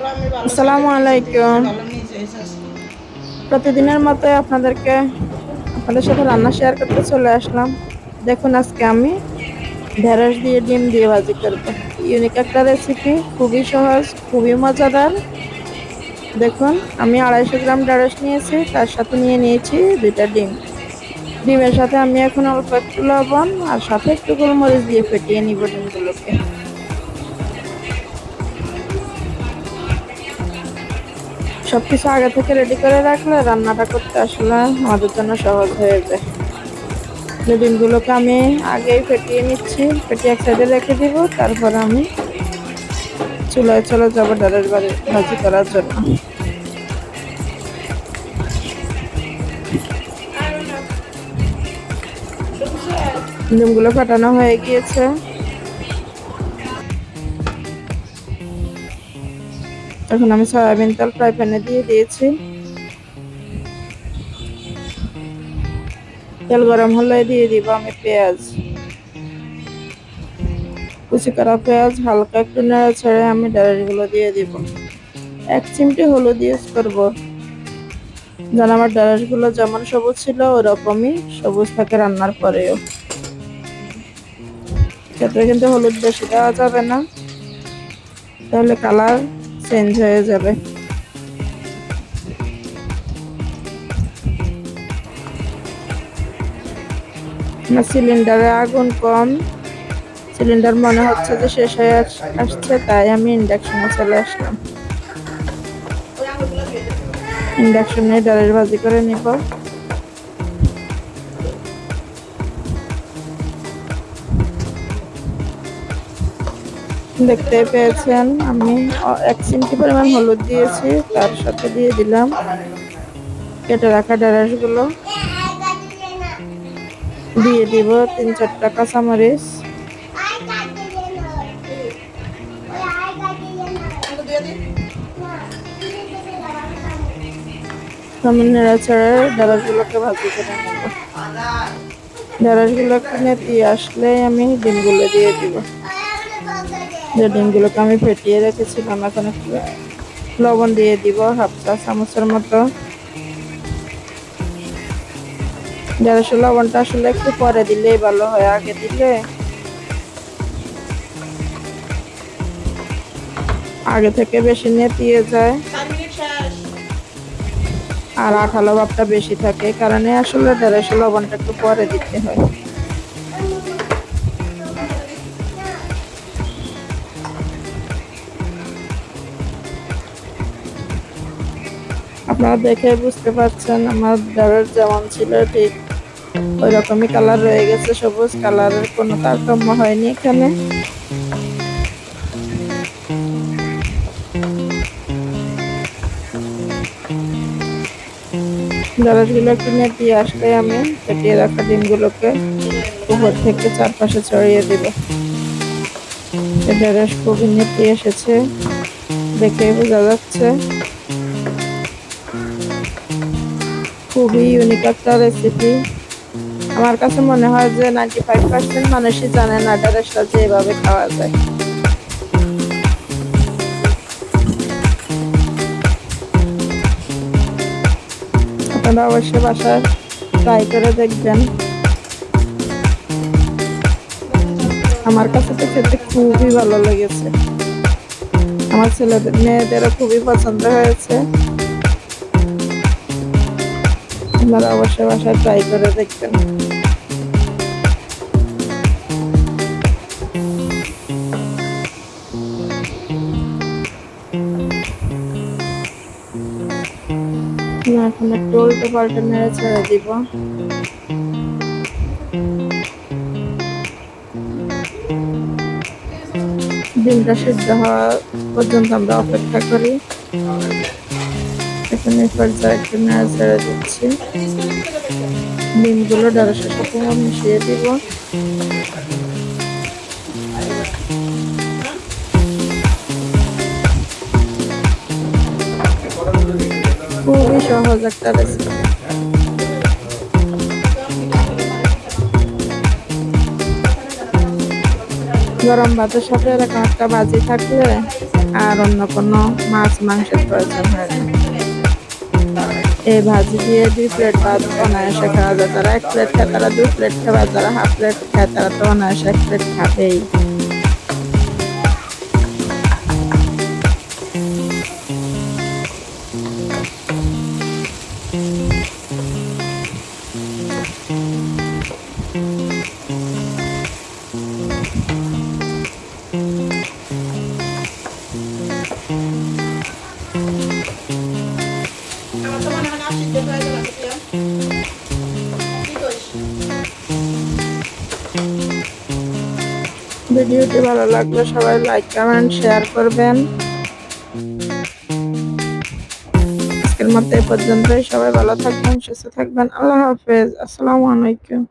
আসসালামু আলাইকুম। প্রতিদিনের মতো আপনাদেরকে আপনাদের সাথে রান্না শেয়ার করতে চলে আসলাম। দেখুন, আজকে আমি ঢেঁড়স দিয়ে ডিম দিয়ে ভাজি করব। ইউনিক একটা রেসিপি খুবই সহজ, খুবই মজাদার। দেখুন, আমি আড়াইশো গ্রাম ঢেঁড়স নিয়েছি, তার সাথে নিয়ে নিয়েছি দুইটা ডিম। ডিমের সাথে আমি এখন অল্প একটু লবণ আর সাথে একটু গোলমরিচ দিয়ে ফেটিয়ে নিব ডিমগুলোকে। সব কিছু আগে থেকে রেডি করে রাখলে রান্নাটা করতে আসলে আমাদের জন্য সহজ হয়ে যায়। ডিমগুলোকে আমি আগেই ফেটিয়ে নিচ্ছি, ফেটিয়ে এক সাইডে রেখে দিব, তারপর আমি চুলায় চলে যাব ডালের বাড়ি ভাজি করার জন্য। ডিমগুলো ফাটানো হয়ে গিয়েছে। এখন আমি সয়াবিন তেল ফ্রাই প্যানে দিয়ে দিয়েছি। তেল গরম হলে দিয়ে দিব আমি পেঁয়াজ। কুচি করা পেঁয়াজ হালকা একটু নেড়ে ছেড়ে আমি ডালেরগুলো দিয়ে দিব। এক চিমটি হলুদ ইউজ করব। যেন আমার ডালেরগুলো যেমন সবুজ ছিল, ওরকমই সবুজ থাকে রান্নার পরেও। ক্ষেত্রে কিন্তু হলুদ বেশি দেওয়া যাবে না। তাহলে কালার চেঞ্জ হয়ে যাবে। আমার সিলিন্ডারে আগুন কম। সিলিন্ডার মনে হচ্ছে যে শেষ হয়ে আস- আসছে, তাই আমি ইন্ডাকশনে চলে আসলাম। ইন্ডাকশনে ডালের ভাজি করে নিব। দেখতে পেয়েছেন আমি। এক চিমটি পরিমাণ হলুদ দিয়েছি, তার সাথে দিয়ে দিলাম কেটে রাখা ঢেঁড়সগুলো। দিয়ে দিব তিন চারটা কাঁচামরিচ আমি নেড়ে ছেড়ে ঢেঁড়সগুলোকে ভাজি করে নেব। ঢেঁড়সগুলো একটু নেতিয়ে আসলে আমি ডিমগুলো দিয়ে দিব। যে ডিমগুলোকে আমি ফেটিয়ে রেখেছিলাম, এখন লবণ দিয়ে দিব, হাফ চা চামচের মতো। ঢেঁড়সের লবণটা আসলে একটু পরে দিলেই ভালো হয়, আগে দিলে। আগে থেকে বেশি নেতিয়ে যায়। আর আঠালো ভাবটা বেশি থাকে কারণে আসলে ঢেঁড়সের লবণটা একটু পরে দিতে হয়। আপনারা দেখে বুঝতে পারছেন, আমার ঢেঁড়স যেমন ছিল ঠিক ওই রকমই কালার রয়ে গেছে, সবুজ কালারের কোনো তারতম্য হয়নি এখানে। ঢেঁড়সগুলো একটু নেতিয়ে আসলে আমি ফেটিয়ে রাখা ডিমগুলোকে উপর থেকে চারপাশে ছড়িয়ে দেব। ঢেঁড়স খুবই নেতিয়ে এসেছে, দেখে বোঝা যাচ্ছে। খুবই ইউনিক একটা রেসিপি আমার কাছে মনে হয় যে নাইনটি ফাইভ পার্সেন্ট মানুষই জানে না ঢেঁড়সটা যে এভাবে খাওয়া যায়। আপনারা অবশ্যই বাসায় ট্রাই করে দেখবেন। আমার কাছে তো খেতে খুবই ভালো লেগেছে। আমার ছেলেদের, মেয়েদেরও খুবই পছন্দ হয়েছে। আপনারা অবশ্যই বাসায় ট্রাই করে দেখবেন। এখন একটু উল্টো পাল্টে ছেড়ে দিব। ডিমটা সিদ্ধ হওয়া পর্যন্ত আমরা অপেক্ষা করি। এখানে পর্যায়ে একটু নেড়ে ছেড়ে দিচ্ছি। ডিমগুলো ঢেঁড়সের সাথে মিশিয়ে দিব। খুবই সহজ একটা রেসিপি গরম ভাতের সাথে এরকম একটা ভাজি থাকলে আর অন্য কোনো মাছ মাংসের প্রয়োজন হয় না। এই ভাজি দিয়ে দুই প্লেট ভাত অনায়াসে খাওয়া যায়। তারা এক প্লেট খায়, তারা দুই প্লেট খাবার যারা হাফ প্লেট খায়, তারা তো অনায়াসে এক প্লেট খাবেই। ভিডিওটি ভালো লাগলে সবাই লাইক, কমেন্ট, শেয়ার করবেন। আজকের মতো এই পর্যন্তই। সবাই ভালো থাকবেন, সুস্থ থাকবেন। আল্লাহ হাফেজ। আসসালামু আলাইকুম।